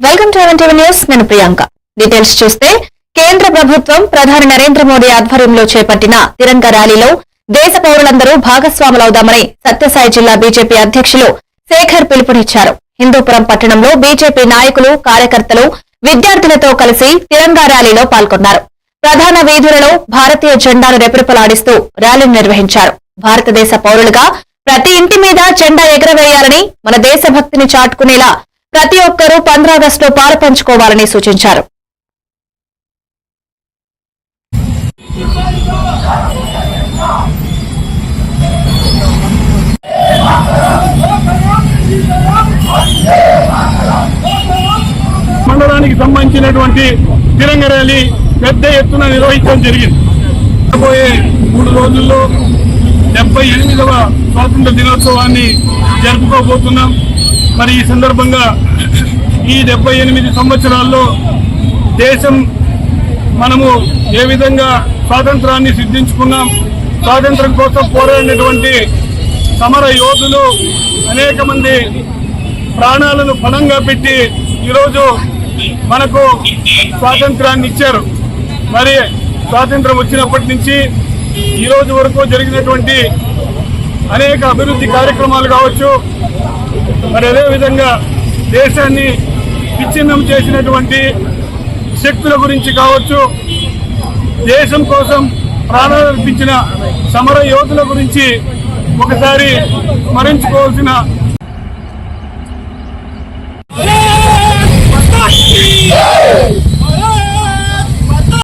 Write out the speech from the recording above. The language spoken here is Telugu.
Welcome to TV news. నేను ప్రియాంక. డీటెయిల్స్ చూస్తే కేంద్ర ప్రభుత్వం ప్రధాని నరేంద్ర మోడీ ఆధ్వర్యంలో చేపట్టిన తిరంగ ర్యాలీలో దేశ పౌరులందరూ భాగస్వాములవుదామని సత్యసాయి జిల్లా బీజేపీ అధ్యక్షులు శేఖర్ పిలుపునిచ్చారు. హిందూపురం పట్టణంలో బీజేపీ నాయకులు కార్యకర్తలు విద్యార్థులతో కలిసి తిరంగా ర్యాలీలో పాల్గొన్నారు. ప్రధాన వీధులలో భారతీయ జెండాను రెపరెపలాడిస్తూ ర్యాలీని నిర్వహించారు. భారతదేశ పౌరులుగా ప్రతి ఇంటి మీద జెండా ఎగరవేయాలని మన దేశభక్తిని చాటుకునేలా ప్రతి ఒక్కరూ పంద్రాగస్టులో పాలు పంచుకోవాలని సూచించారు. మండలానికి సంబంధించినటువంటి తిరంగ ర్యాలీ పెద్ద ఎత్తున నిర్వహించడం జరిగింది. రాబోయే మూడు రోజుల్లో డెబ్బై ఎనిమిదవ స్వాతంత్ర దినోత్సవాన్ని జరుపుకోబోతున్నాం. మరి ఈ సందర్భంగా ఈ డెబ్బై ఎనిమిది సంవత్సరాల్లో దేశం మనము ఏ విధంగా స్వాతంత్రాన్ని సిద్ధించుకున్నాం? స్వాతంత్రం కోసం పోరాడినటువంటి సమర యోధులు అనేక మంది ప్రాణాలను ఫలంగా పెట్టి ఈరోజు మనకు స్వాతంత్రాన్ని ఇచ్చారు. మరి స్వాతంత్రం వచ్చినప్పటి నుంచి ఈ రోజు వరకు జరిగినటువంటి అనేక అభివృద్ధి కార్యక్రమాలు కావచ్చు మరి అదేవిధంగా దేశాన్ని విచ్ఛిన్నం చేసినటువంటి శక్తుల గురించి కావచ్చు దేశం కోసం ప్రాణాలర్పించిన సమర యోధుల గురించి ఒకసారి స్మరించుకోవాల్సిన